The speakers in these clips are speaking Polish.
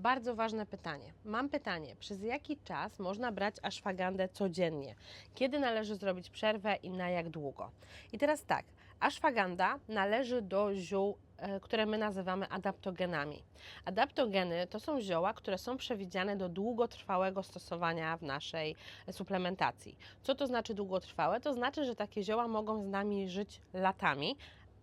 Bardzo ważne pytanie. Mam pytanie, przez jaki czas można brać ashwagandę codziennie? Kiedy należy zrobić przerwę i na jak długo? I teraz tak, ashwaganda należy do ziół e, które my nazywamy adaptogenami. Adaptogeny to są zioła, które są przewidziane do długotrwałego stosowania w naszej suplementacji. Co to znaczy długotrwałe? To znaczy, że takie zioła mogą z nami żyć latami,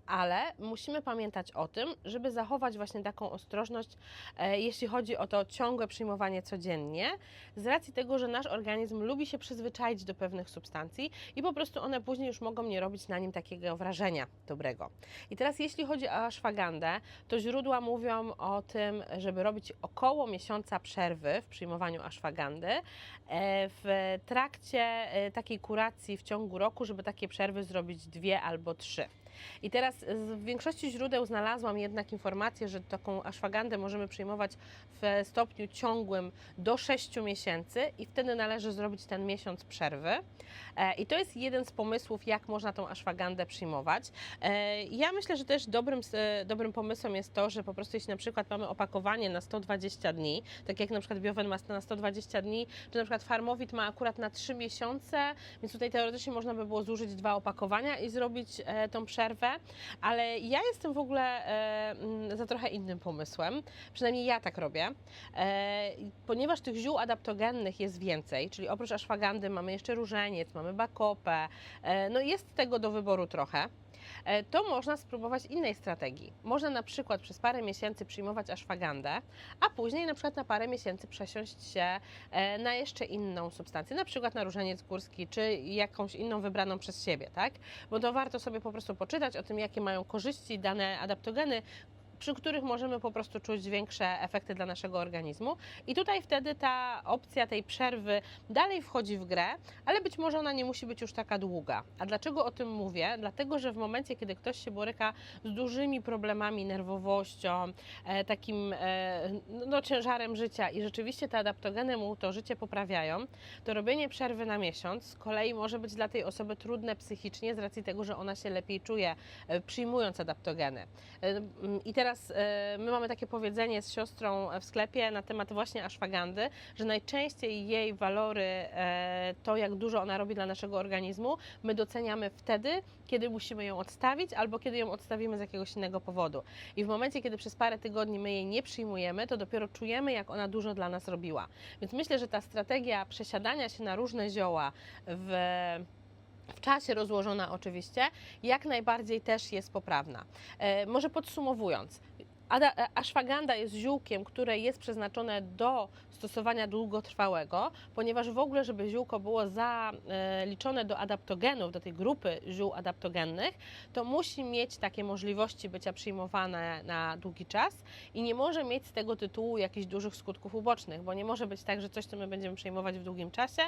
ale musimy pamiętać o tym, żeby zachować właśnie taką ostrożność, e, jeśli chodzi o to ciągłe przyjmowanie codziennie, z racji tego, że nasz organizm lubi się przyzwyczaić do pewnych substancji i po prostu one później już mogą nie robić na nim takiego wrażenia dobrego. I teraz jeśli chodzi o ashwagandę, to źródła mówią o tym, żeby robić około miesiąca przerwy w przyjmowaniu ashwagandy e, w trakcie e, takiej kuracji w ciągu roku, żeby takie przerwy zrobić dwie albo trzy. I teraz w większości źródeł znalazłam jednak informację, że taką ashwagandę możemy przyjmować w stopniu ciągłym do 6 miesięcy i wtedy należy zrobić ten miesiąc przerwy. E, I to jest jeden z pomysłów, jak można tą ashwagandę przyjmować. E, Ja myślę, że też dobrym, e, dobrym pomysłem jest to, że po prostu jeśli na przykład mamy opakowanie na 120 dni, tak jak na przykład Bioven ma na 120 dni, czy na przykład Farmowit ma akurat na 3 miesiące, więc tutaj teoretycznie można by było zużyć dwa opakowania i zrobić tą przerwę, ale ja jestem w ogóle e, mm, za trochę innym pomysłem, przynajmniej ja tak robię, e, ponieważ tych ziół adaptogennych jest więcej, czyli oprócz ashwagandy mamy jeszcze różeniec, mamy bakopę, e, no jest tego do wyboru trochę, to można spróbować innej strategii. Można na przykład przez parę miesięcy przyjmować ashwagandę, a później na przykład na parę miesięcy przesiąść się e, na jeszcze inną substancję, na przykład na różeniec górski, czy jakąś inną wybraną przez siebie, tak? Bo to warto sobie po prostu poczytać o tym, jakie mają korzyści dane adaptogeny, przy których możemy po prostu czuć większe efekty dla naszego organizmu. I tutaj wtedy ta opcja tej przerwy dalej wchodzi w grę, ale być może ona nie musi być już taka długa. A dlaczego o tym mówię? Dlatego, że w momencie, kiedy ktoś się boryka z dużymi problemami, nerwowością, e, takim e, no, ciężarem życia i rzeczywiście te adaptogeny mu to życie poprawiają, to robienie przerwy na miesiąc z kolei może być dla tej osoby trudne psychicznie z racji tego, że ona się lepiej czuje e, przyjmując adaptogeny. I teraz e, my mamy takie powiedzenie z siostrą w sklepie na temat właśnie ashwagandy, że najczęściej jej walory, e, to jak dużo ona robi dla naszego organizmu, my doceniamy wtedy, kiedy musimy ją odstawić albo kiedy ją odstawimy z jakiegoś innego powodu. I w momencie, kiedy przez parę tygodni my jej nie przyjmujemy, to dopiero czujemy, jak ona dużo dla nas robiła. Więc myślę, że ta strategia przesiadania się na różne zioła w w czasie rozłożona oczywiście, jak najbardziej też jest poprawna. E, może podsumowując, ashwaganda jest ziółkiem, które jest przeznaczone do stosowania długotrwałego, ponieważ w ogóle, żeby ziółko było zaliczone do adaptogenów, do tej grupy ziół adaptogennych, to musi mieć takie możliwości bycia przyjmowane na długi czas i nie może mieć z tego tytułu jakichś dużych skutków ubocznych, bo nie może być tak, że coś, co my będziemy przyjmować w długim czasie,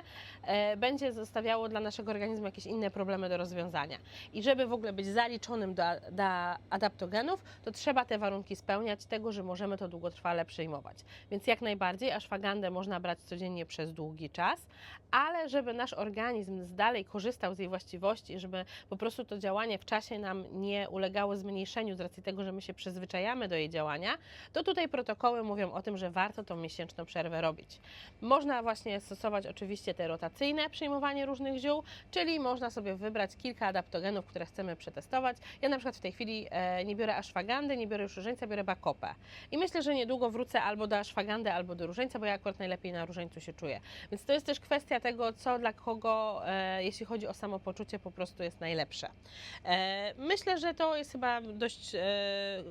e, będzie zostawiało dla naszego organizmu jakieś inne problemy do rozwiązania. I żeby w ogóle być zaliczonym do, do adaptogenów, to trzeba te warunki spełniać tego, że możemy to długotrwale przyjmować. Więc jak najbardziej ashwagandę można brać codziennie przez długi czas, ale żeby nasz organizm dalej korzystał z jej właściwości, żeby po prostu to działanie w czasie nam nie ulegało zmniejszeniu z racji tego, że my się przyzwyczajamy do jej działania, to tutaj protokoły mówią o tym, że warto tą miesięczną przerwę robić. Można właśnie stosować oczywiście te rotacyjne przyjmowanie różnych ziół, czyli można sobie wybrać kilka adaptogenów, które chcemy przetestować. Ja na przykład w tej chwili e, nie biorę ashwagandy, nie biorę już różańca, biorę I myślę, że niedługo wrócę albo do ashwagandy, albo do różańca, bo ja akurat najlepiej na różańcu się czuję. Więc to jest też kwestia tego, co dla kogo, e, jeśli chodzi o samopoczucie, po prostu jest najlepsze. E, myślę, że to jest chyba dość e,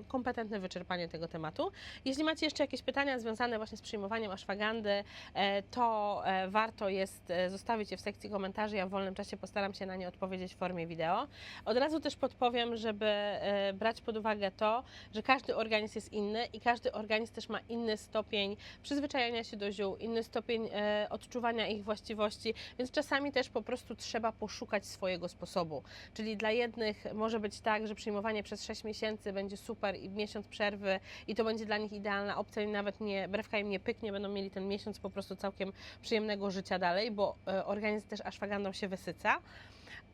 kompetentne wyczerpanie tego tematu. Jeśli macie jeszcze jakieś pytania związane właśnie z przyjmowaniem ashwagandy, e, to e, warto jest e, zostawić je w sekcji komentarzy. Ja w wolnym czasie postaram się na nie odpowiedzieć w formie wideo. Od razu też podpowiem, żeby e, brać pod uwagę to, że każdy organizm jest inny i każdy organizm też ma inny stopień przyzwyczajania się do ziół, inny stopień e, odczuwania ich właściwości, więc czasami też po prostu trzeba poszukać swojego sposobu. Czyli dla jednych może być tak, że przyjmowanie przez 6 miesięcy będzie super i miesiąc przerwy i to będzie dla nich idealna opcja i nawet nie, brewka im nie pyknie, będą mieli ten miesiąc po prostu całkiem przyjemnego życia dalej, bo e, organizm też ashwagandą się wysyca.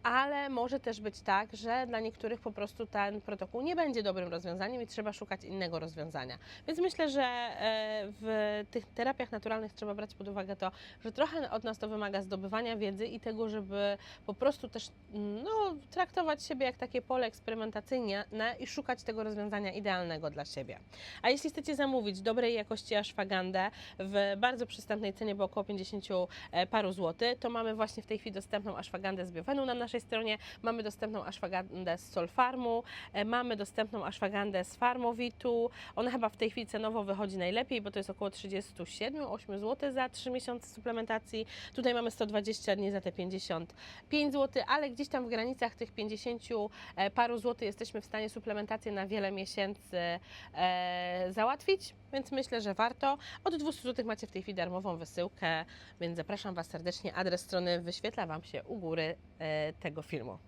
Ale może też być tak, że dla niektórych po prostu ten protokół nie będzie dobrym rozwiązaniem i trzeba szukać innego rozwiązania. Więc myślę, że e, w tych terapiach naturalnych trzeba brać pod uwagę to, że trochę od nas to wymaga zdobywania wiedzy i tego, żeby po prostu też no, traktować siebie jak takie pole eksperymentacyjne i szukać tego rozwiązania idealnego dla siebie. A jeśli chcecie zamówić dobrej jakości ashwagandę w bardzo przystępnej cenie, bo około 50 e, paru złotych, to mamy właśnie w tej chwili dostępną ashwagandę z na naszej stronie, mamy dostępną ashwagandę z Solfarmu, e, mamy dostępną ashwagandę z Farmowitu. Ona chyba w tej chwili cenowo wychodzi najlepiej, bo to jest około 37-8 zł za 3 miesiące suplementacji. Tutaj mamy 120 dni za te 55 zł, ale gdzieś tam w granicach tych 50 e, paru złotych jesteśmy w stanie suplementację na wiele miesięcy e, załatwić, więc myślę, że warto. Od 200 zł macie w tej chwili darmową wysyłkę, więc zapraszam Was serdecznie. Adres strony wyświetla Wam się u góry tego filmu.